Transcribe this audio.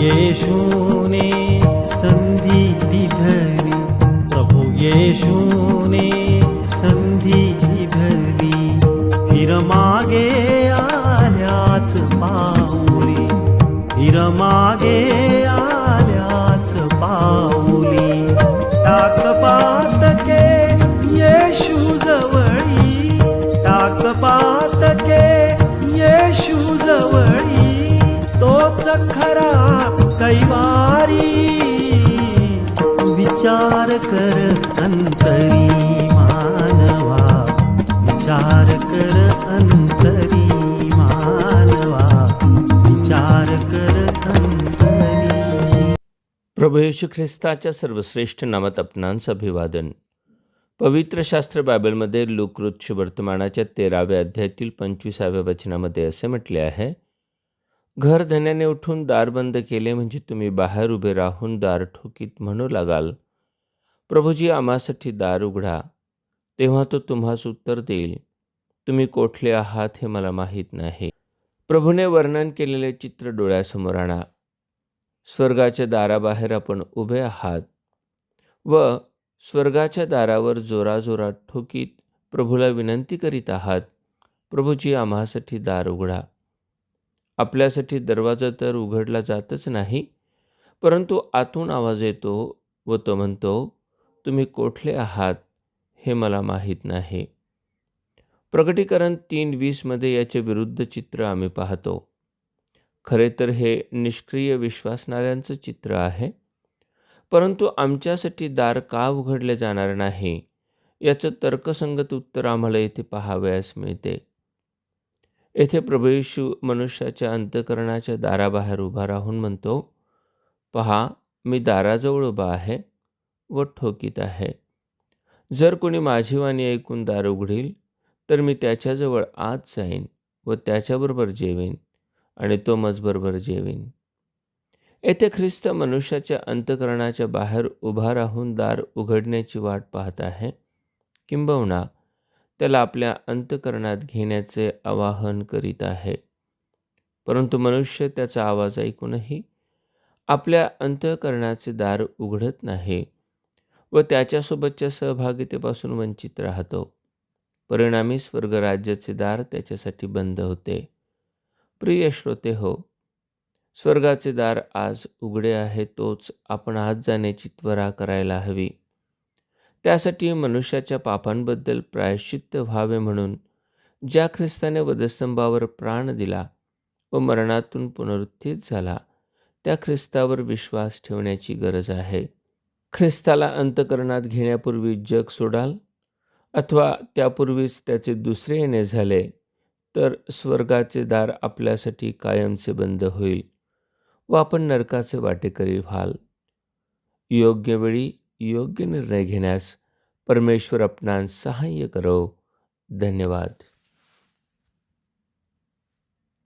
येशूने संधी धरी प्रभू येशूने संधी धरी फिर मागे आल्याच पाऊली. फिर मागे आल्याच पाऊली. टाक पातके येशू जवळी. टाक पातके येशू जवळी. तोच खरा कैवारी विचार कर अंतरी मानवा विचार कर अंतरी मानवा विचार कर अंतरी। प्रभू येशू ख्रिस्ताच्या सर्वश्रेष्ठ नामात आपणांस अभिवादन. पवित्र शास्त्र बायबलमध्ये लुकवृक्ष वर्तमानाच्या तेराव्या अध्यायातील पंचवीसाव्या वचनामध्ये असे म्हटले आहे घर धन्याने उठून दार बंद केले म्हणजे तुम्ही बाहेर उभे राहून दार ठोकीत म्हणू लागाल. प्रभूजी आम्हासाठी दार उघडा. तेव्हा तो तुम्हास उत्तर देईल. तुम्ही कोठले आहात हे मला माहीत नाही. प्रभूने वर्णन केलेले चित्र डोळ्यासमोर आणा. स्वर्गाच्या दाराबाहेर आपण उभे आहात. व स्वर्गाच्या दारावर जोराजोरात ठोकीत प्रभूला विनंती करीत आहात. प्रभूजी आम्हासाठी दार उघडा. आपल्यासाठी दरवाजा तर उघडला जातच नाही. परंतु आतून आवाज येतो व तो म्हणतो तुम्ही कोठले आहात हे मला माहीत नाही. प्रकटीकरण तीन वीसमध्ये याचे विरुद्ध चित्र आम्ही पाहतो. खरे तर हे निष्क्रिय विश्वासणाऱ्यांचं चित्र आहे. परंतु आमच्यासाठी दार का उघडले जाणार नाही? याचं तर्कसंगत उत्तर आम्हाला येथे पाहावयास मिळते. येथे प्रभू येशू मनुष्याच्या अंतकरणाच्या दाराबाहेर उभा राहून म्हणतो पहा मी दाराजवळ उभा आहे व ठोकीत आहे. जर कोणी माझी वाणी ऐकून दार उघडील तर मी त्याच्याजवळ आत जाईन व त्याच्याबरोबर जेवेन आणि तो मजबरोबर जेवेन. येथे ख्रिस्त मनुष्याच्या अंतकरणाच्या बाहेर उभा राहून दार उघडण्याची वाट पाहत आहे. किंबहुना त्याला आपल्या अंतकरणात घेण्याचे आवाहन करीत आहे. परंतु मनुष्य त्याचा आवाज ऐकूनही आपल्या अंतकरणाचे दार उघडत नाही व त्याच्यासोबतच्या सहभागितेपासून वंचित राहतो. परिणामी स्वर्गराज्याचे दार त्याच्यासाठी बंद होते. प्रिय श्रोते हो स्वर्गाचे दार आज उघडे आहे तोच आपण आज जाण्याची त्वरा करायला हवी. त्यासाठी मनुष्याच्या पापांबद्दल प्रायश्चित्त व्हावे म्हणून ज्या ख्रिस्ताने वधस्तंभावर प्राण दिला व मरणातून पुनरुत्थित झाला त्या ख्रिस्तावर विश्वास ठेवण्याची गरज आहे. ख्रिस्ताला अंतकरणात घेण्यापूर्वी जग सोडाल अथवा त्यापूर्वीच त्याचे दुसरे येणे झाले तर स्वर्गाचे दार आपल्यासाठी कायमचे बंद होईल व आपण नरकाचे वाटेकरी व्हाल. योग्य वेळी योग्य निर्णय घेण्यास परमेश्वर आपणास सहाय्य करो. धन्यवाद.